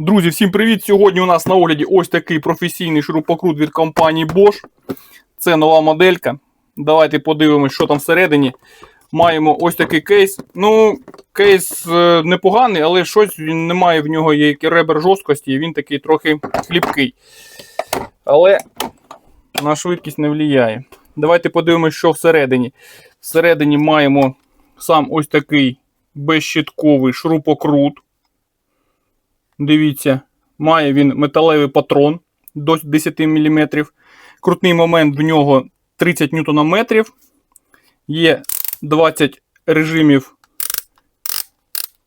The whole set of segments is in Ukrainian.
Друзі, всім привіт! Сьогодні у нас на огляді ось такий професійний шурупокрут від компанії Bosch. Це нова моделька. Давайте подивимось, що там всередині. Маємо ось такий кейс. Ну, кейс е, непоганий, але щось він не має в нього є ребер жорсткості, і він такий трохи хліпкий. Але на швидкість не впливає. Давайте подивимось, що всередині. Всередині маємо сам ось такий безщитковий шурупокрут. Дивіться, має він металевий патрон до 10 мм. Крутний момент в нього 30 Нм. Є 20 режимів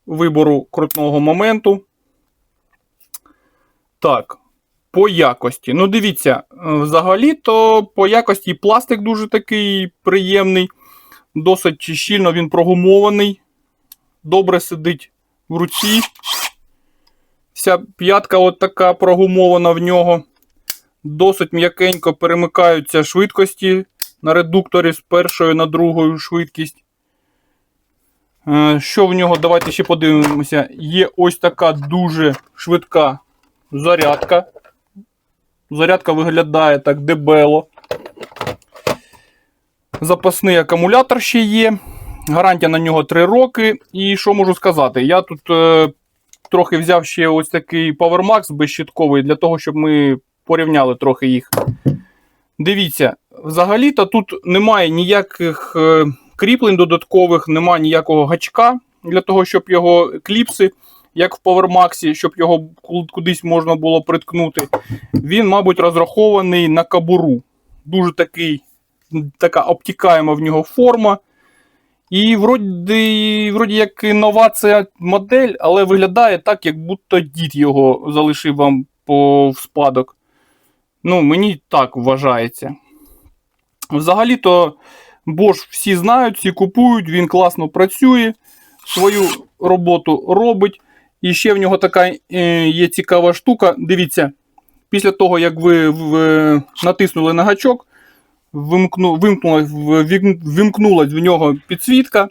вибору крутного моменту. Так, по якості. Ну, дивіться, взагалі-то по якості пластик дуже такий приємний, досить щільно він прогумований, добре сидить в руці. Вся п'ятка от така прогумована в нього. Досить м'якенько перемикаються швидкості на редукторі з першої на другу швидкість. Е, Що в нього? Давайте ще подивимося. Є ось така дуже швидка зарядка. Зарядка виглядає так дебело. Запасний акумулятор ще є. Гарантія на нього 3 роки. І що можу сказати? Я тут е, трохи взяв ще ось такий PowerMax безщитковий, для того, щоб ми порівняли трохи їх. Дивіться, взагалі-то тут немає ніяких е, кріплень додаткових, немає ніякого гачка для того, щоб його кліпси, як в PowerMax, щоб його кудись можна було приткнути. Він, мабуть, розрахований на кабуру. Дуже такий, така обтікаєма в нього форма. І вроді, вроді як нова модель, але виглядає так, як будто дід його залишив вам по в спадок. Ну, мені так вважається. Взагалі-то Bosch всі знають, всі купують, він класно працює, свою роботу робить. І ще в нього така е, є цікава штука. Дивіться, після того, як ви натиснули на гачок, вимкну, вимкнулась, вимкнулась в нього підсвітка.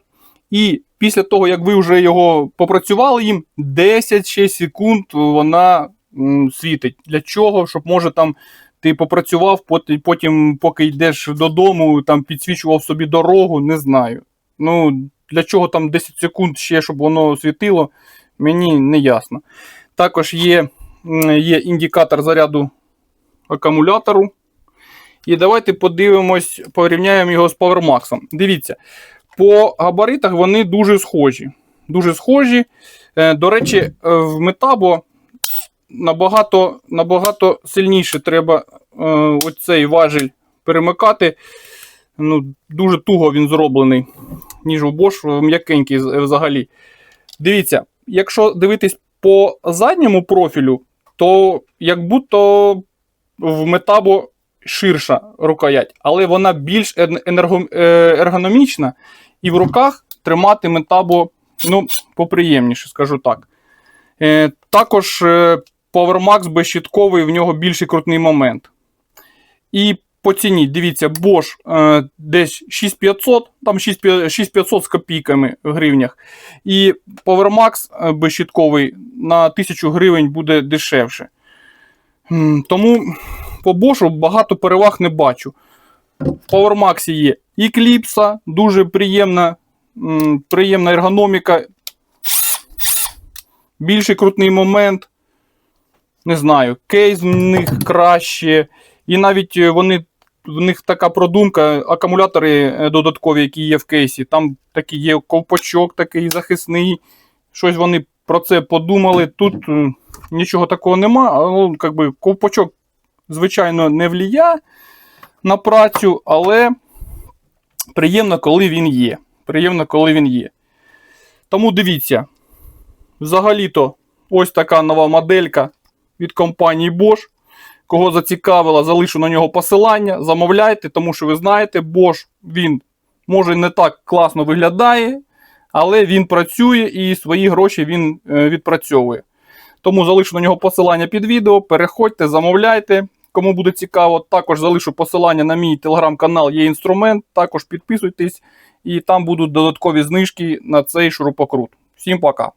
І після того, як ви вже його попрацювали їм, 10-6 секунд вона світить. Для чого? Щоб може там ти попрацював, потім, поки йдеш додому, там підсвічував собі дорогу, не знаю. Ну, Для чого там 10 секунд ще, щоб воно світило, мені не ясно. Також є, є індикатор заряду акумулятору. І давайте подивимось, порівняємо його з PowerMax. Дивіться, по габаритах вони дуже схожі. Дуже схожі. Е, До речі, в Metabo набагато набагато сильніше треба е, оцей важіль перемикати. Ну, Дуже туго він зроблений, ніж у Bosch, м'якенький взагалі. Дивіться, якщо дивитись по задньому профілю, то як будто в Metabo ширша рукоять, але вона більш ергономічна, і в руках тримати метабо ну, поприємніше, скажу так. Е, Також е, PowerMax безщитковий, в нього більший крутний момент. І по ціні, дивіться, Bosch е, десь 6500, там 6500 з копійками в гривнях. І PowerMax безщитковий на 1000 гривень буде дешевше. Тому по Bosch багато переваг не бачу. В PowerMax є і кліпса, дуже приємна приємна ергономіка. Більший крутний момент. Не знаю, кейс в них краще. І навіть вони, в них така продумка, акумулятори додаткові, які є в кейсі. Там такий є ковпачок такий захисний. Щось вони про це подумали. Тут нічого такого нема. Ну, якби, ковпачок звичайно, не вліє на працю, але приємно, коли він є. Приємно, коли він є. Тому дивіться, взагалі-то ось така нова моделька від компанії Bosch. Кого зацікавила, залишу на нього посилання. Замовляйте, тому що ви знаєте, Bosch він може не так класно виглядає, але він працює і свої гроші він е, відпрацьовує. Тому залишу на нього посилання під відео. Переходьте, замовляйте. Кому буде цікаво, також залишу посилання на мій телеграм-канал є інструмент. Також підписуйтесь, і там будуть додаткові знижки на цей шурупокрут. Всім пока!